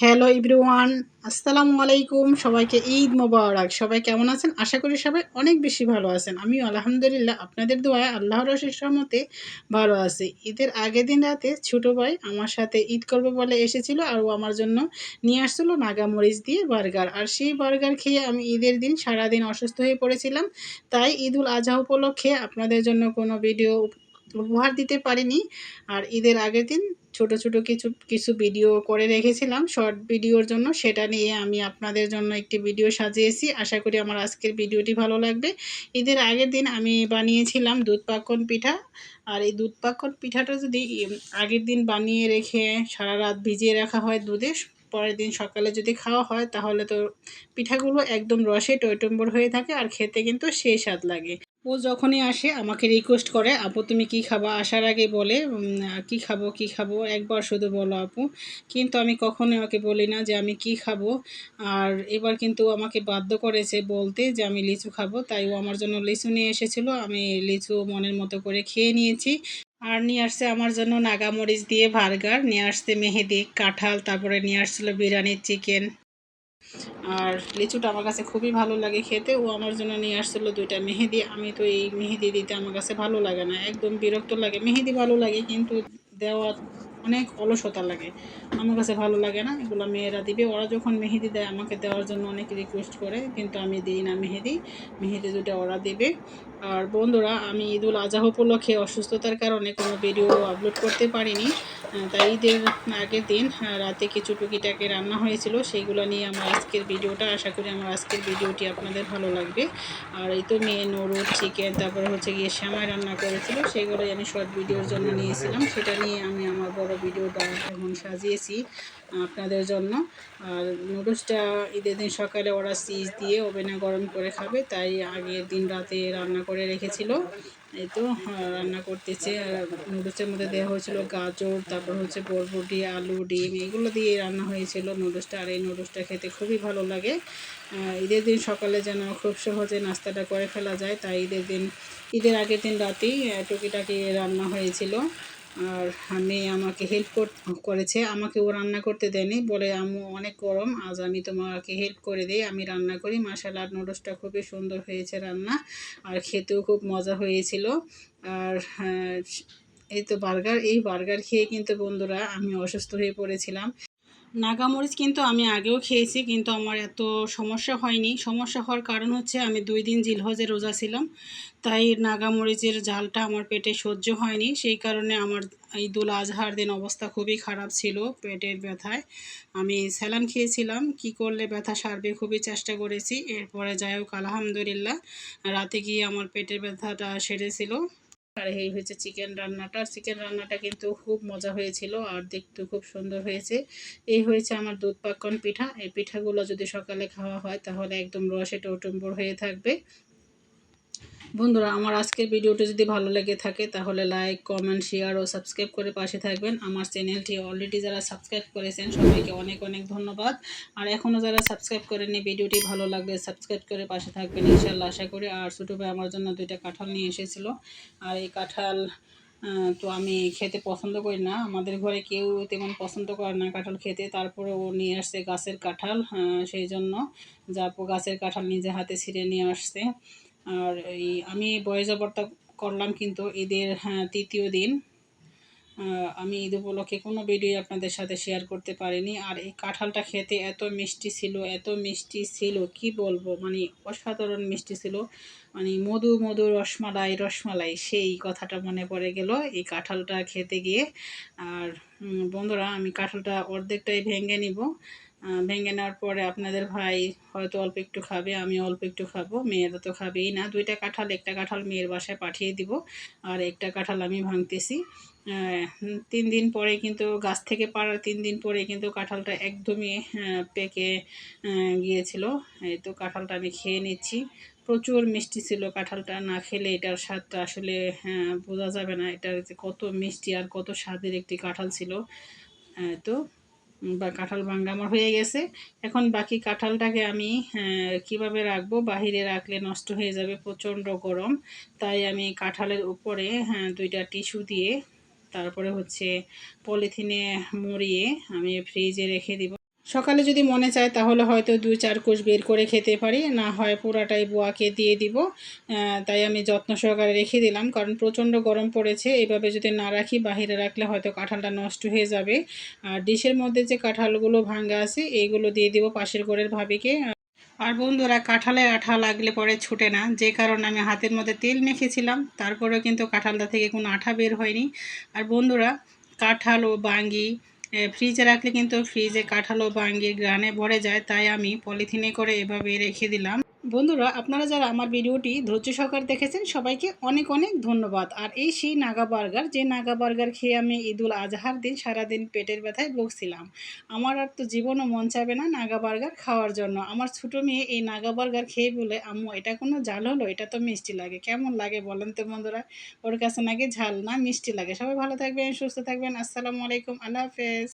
Hello ইব্রুয়ান আসসালামু আলাইকুম, সবাইকে ঈদ মোবারক। সবাই কেমন আছেন? আশা করি সবাই অনেক বেশি ভালো আছেন। আমিও আলহামদুলিল্লাহ আপনাদের দোয়ায় আল্লাহর রশির সহমতে ভালো আছি। ঈদের আগের দিন রাতে ছোটো ভাই আমার সাথে ঈদ করবে বলে এসেছিল আর ও আমার জন্য নিয়ে আসছিল নাগামরিচ দিয়ে বার্গার। আর সেই বার্গার খেয়ে আমি ঈদের দিন সারাদিন অসুস্থ হয়ে পড়েছিলাম। তাই ঈদুল আজহা উপলক্ষে আপনাদের জন্য কোনো ভিডিও উপহার দিতে পারিনি। আর ঈদের আগের দিন ছোট ছোট কিছু কিছু ভিডিও করে রেখেছিলাম। শর্ট ভিডিওর জন্য সেটা নিয়ে আমি আপনাদের জন্য একটি ভিডিও সাজিয়েছি। আশা করি আমার আজকের ভিডিওটি ভালো লাগবে। ঈদের আগের দিন আমি বানিয়েছিলাম দুধ পাকন পিঠা। আর এই দুধ পাকন পিঠাটা যদি আগের দিন বানিয়ে রেখে সারা রাত ভিজিয়ে রাখা হয় দুধে, পরের দিন সকালে যদি খাওয়া হয়, তাহলে তো পিঠাগুলো একদম রসে টইটম্বর হয়ে থাকে। আর খেতে কিন্তু সেই স্বাদ লাগে। ও যখনই আসে, আমাকে রিকোয়েস্ট করে, আপু, তুমি কি খাবা? আসার আগে বলে কি খাব কি খাব? একবার শুধু বলো, আপু। কিন্তু আমি কখনোই ওকে বলি না যে, আমি কি খাব? আর এবার কিন্তু আমাকে বাধ্য করেছে বলতে যে, আমি লিচু খাব। তাই ও আমার জন্য লিচু নিয়ে এসেছিল। আমি লিচু মনের মতো করে খেয়ে নিয়েছি। আর নিয়ে আসছে আমার জন্য নাগামরিচ দিয়ে ভার্গার নিয়ে আসছে মেহেদি, কাঁঠাল, তারপরে নিয়ে আসছিল বিরিয়ানির চিকেন আর লিচুটা আমার কাছে খুবই ভালো লাগে খেতে। ও আমার জন্য নিয়ে আসছিল দুইটা মেহেদি। আমি তো এই মেহেদি দিতে আমার কাছে ভালো লাগে না। একদম বিরক্ত লাগে। মেহেদি ভালো লাগে কিন্তু দেওয়া অনেক অলসতা লাগে। আমার কাছে ভালো লাগে না, এগুলো মেয়েরা দিবে। ওরা যখন মেহেদি দেয়, আমাকে দেওয়ার জন্য অনেক রিকোয়েস্ট করে, কিন্তু আমি দিই না মেহেদি। মেহেদি দুটো ওরা দিবে। আর বন্ধুরা, আমি ঈদুল আজহা উপলক্ষে অসুস্থতার কারণে কোনো ভিডিও আপলোড করতে পারিনি। তাই ঈদের আগের দিন রাতে কিছু টুকিটাকে রান্না হয়েছিল, সেইগুলো নিয়ে আমার আজকের ভিডিওটা। আশা করি আমার আজকের ভিডিওটি আপনাদের ভালো লাগবে। আর এই তো মেয়ে নরুদ চিকেন, তারপরে হচ্ছে গিয়ে শ্যামাই রান্না করেছিল সেগুলোই আমি শর্ট ভিডিওর জন্য নিয়েছিলাম। সেটা নিয়ে আমি আমার বড় ভিডিওটা এখন সাজিয়েছি আপনাদের জন্য। আর নুডলসটা ঈদের দিন সকালে ওরা চিজ দিয়ে ওভেনে গরম করে খাবে, তাই আগের দিন রাতে রান্না করে রেখেছিল। এই তো রান্না করতেছে। নুডলসের মধ্যে দেওয়া হয়েছিল গাজর, তারপর হচ্ছে বরবটি, আলু, ডিম, এগুলো দিয়ে রান্না হয়েছিল নুডলসটা। আর এই নুডলসটা খেতে খুবই ভালো লাগে। ঈদের দিন সকালে যেন খুব সহজে নাস্তাটা করে ফেলা যায়, তাই ঈদের দিন, ঈদের আগের দিন রাতেই টুকিটাকি রান্না হয়েছিল। আর আমি আমাকে হেল্প করেছে। আমাকে ও রান্না করতে দেয়নি। বলে আম্মু অনেক গরম। আজ আমি তোমাকে হেল্প করে দিই। আমি রান্না করি। মাসালার নুডলসটা খুবই সুন্দর হয়েছে রান্না। আর খেতেও খুব মজা হয়েছিল। আর হ্যাঁ, এই তো বার্গার। এই বার্গার খেয়ে কিন্তু বন্ধুরা আমি অসুস্থ হয়ে পড়েছিলাম। নাগামরিচ কিন্তু আমি আগেও খেয়েছি, কিন্তু আমার এত সমস্যা হয়নি। সমস্যা হওয়ার কারণ হচ্ছে আমি দুই দিন জিলহজে রোজা ছিলাম, তাই নাগামরিচের জালটা আমার পেটে সহ্য হয়নি। সেই কারণে আমার ঈদুল আজহার দিন অবস্থা খুবই খারাপ ছিল পেটের ব্যথায়। আমি স্যালান খেয়েছিলাম, কি করলে ব্যথা সারবে খুবই চেষ্টা করেছি। এরপরে যাই হোক, আলহামদুলিল্লাহ, রাতে গিয়ে আমার পেটের ব্যথাটা সেরেছিল আর এই হয়েছে চিকেন রান্নাটা। চিকেন রান্নাটা কিন্তু খুব মজা হয়েছিল আর দেখতে খুব সুন্দর হয়েছে। এই হয়েছে আমার দুধ পাকন পিঠা। এই পিঠাগুলো যদি সকালে খাওয়া হয় তাহলে একদম রসে টৌটম্বর হয়ে থাকবে। বন্ধুরা, আমার আজকের ভিডিওটি যদি ভালো লেগে থাকে, তাহলে লাইক কমেন্ট শেয়ার ও সাবস্ক্রাইব করে পাশে থাকবেন। আমার চ্যানেলটি অলরেডি যারা সাবস্ক্রাইব করেছেন, সবাইকে অনেক অনেক ধন্যবাদ। আর এখনও যারা সাবস্ক্রাইব করেনি ভিডিওটি ভালো লাগবে সাবস্ক্রাইব করে পাশে থাকবেন ইনশাল্লাহ আশা করি। আর ছোটো ভাই আমার জন্য দুইটা কাঁঠাল নিয়ে এসেছিল। আর এই কাঁঠাল তো আমি খেতে পছন্দ করি না। আমাদের ঘরে কেউ তেমন পছন্দ করে না কাঁঠাল খেতে। তারপরে ও নিয়ে আসছে গাছের কাঁঠাল সেই জন্য। যা গাছের কাঁঠাল নিজে হাতে ছিঁড়ে নিয়ে আসছে। আর এই আমি বয়স অবর্তা করলাম কিন্তু ঈদের হ্যাঁ, তৃতীয় দিন। আমি ঈদ উপলক্ষে কোনো ভিডিও আপনাদের সাথে শেয়ার করতে পারিনি। আর এই কাঁঠালটা খেতে এত মিষ্টি ছিল এত মিষ্টি ছিল কি বলব? মানে অসাধারণ মিষ্টি ছিল। মানে মধু মধু রসমালাই রসমালাই সেই কথাটা মনে পড়ে গেল এই কাঁঠালটা খেতে গিয়ে। আর বন্ধুরা আমি কাঁঠালটা অর্ধেকটাই ভেঙে নিব। ভেঙে নেওয়ার পরে আপনাদের ভাই হয়তো অল্প একটু খাবে, আমি অল্প একটু খাব, মেয়েরা তো খাবেই না। দুইটা কাঁঠাল, একটা কাঁঠাল মেয়ের বাসায় পাঠিয়ে দিব, আর একটা কাঁঠাল আমি ভাঙতেছি। তিন দিন পরে কিন্তু গাছ থেকে পাড়ার তিন দিন পরে কিন্তু কাঁঠালটা একদমই পেকে গিয়েছিল। এই তো কাঁঠালটা আমি খেয়ে নিচ্ছি। প্রচুর মিষ্টি ছিল কাঁঠালটা, না খেলে এটার স্বাদটা আসলে বোঝা যাবে না। এটা কত মিষ্টি আর কত স্বাদের একটি কাঁঠাল ছিল। তো বা কাঁঠাল ভাঙ্গা আমার হয়ে গেছে। এখন বাকি কাঁঠালটাকে আমি কীভাবে রাখব? বাহিরে রাখলে নষ্ট হয়ে যাবে প্রচণ্ড গরম। তাই আমি কাঁঠালের উপরে হ্যাঁ দুইটা টিস্যু দিয়ে তারপরে হচ্ছে পলিথিনে মরিয়ে আমি ফ্রিজে রেখে দিব। সকালে যদি মনে চায় তাহলে হয়তো দুই চার কোষ বের করে খেতে পারি। না হয় পুরাটাই বোয়াকে দিয়ে দিব। তাই আমি যত্ন সহকারে রেখে দিলাম। কারণ প্রচণ্ড গরম পড়েছে। এভাবে যদি না রাখি, বাহিরে রাখলে হয়তো কাঁঠালটা নষ্ট হয়ে যাবে। আর ডিশের মধ্যে যে কাঁঠালগুলো ভাঙ্গা আছে এইগুলো দিয়ে দিব পাশের ঘরের ভাবিকে। আর বন্ধুরা, কাঁঠালে আঠা লাগলে পরে ছুটে না। যে কারণে আমি হাতের মধ্যে তেল মেখেছিলাম। তারপরেও কিন্তু কাঁঠালটা থেকে কোনো আঠা বের হয়নি। আর বন্ধুরা, কাঁঠাল ও বাঙ্গি ফ্রিজে রাখলে কিন্তু ফ্রিজে কাঁঠালো বা আঙ্গির গ্রানে ভরে যায়, তাই আমি পলিথিনে করে এভাবে রেখে দিলাম। বন্ধুরা, আপনারা যারা আমার ভিডিওটি ধৈর্য সহকারে দেখেছেন, সবাইকে অনেক অনেক ধন্যবাদ। আর এই সেই নাগা বার্গার, যে নাগা বার্গার খেয়ে আমি ঈদুল আজহার দিন সারাদিন পেটের ব্যথায় ভুগছিলাম, আমার আর তো জীবনও মন চাবে না নাগা বার্গার খাওয়ার জন্য। আমার ছোটো মেয়ে এই নাগা বার্গার খেয়ে বলে, আম্মু, এটা কোনো ঝাল হলো? এটা তো মিষ্টি লাগে। কেমন লাগে বলেন তো বন্ধুরা? ওর কাছে নাকি ঝাল না, মিষ্টি লাগে। সবাই ভালো থাকবেন, সুস্থ থাকবেন। আসসালামু আলাইকুম। আল্লাহ হাফেজ।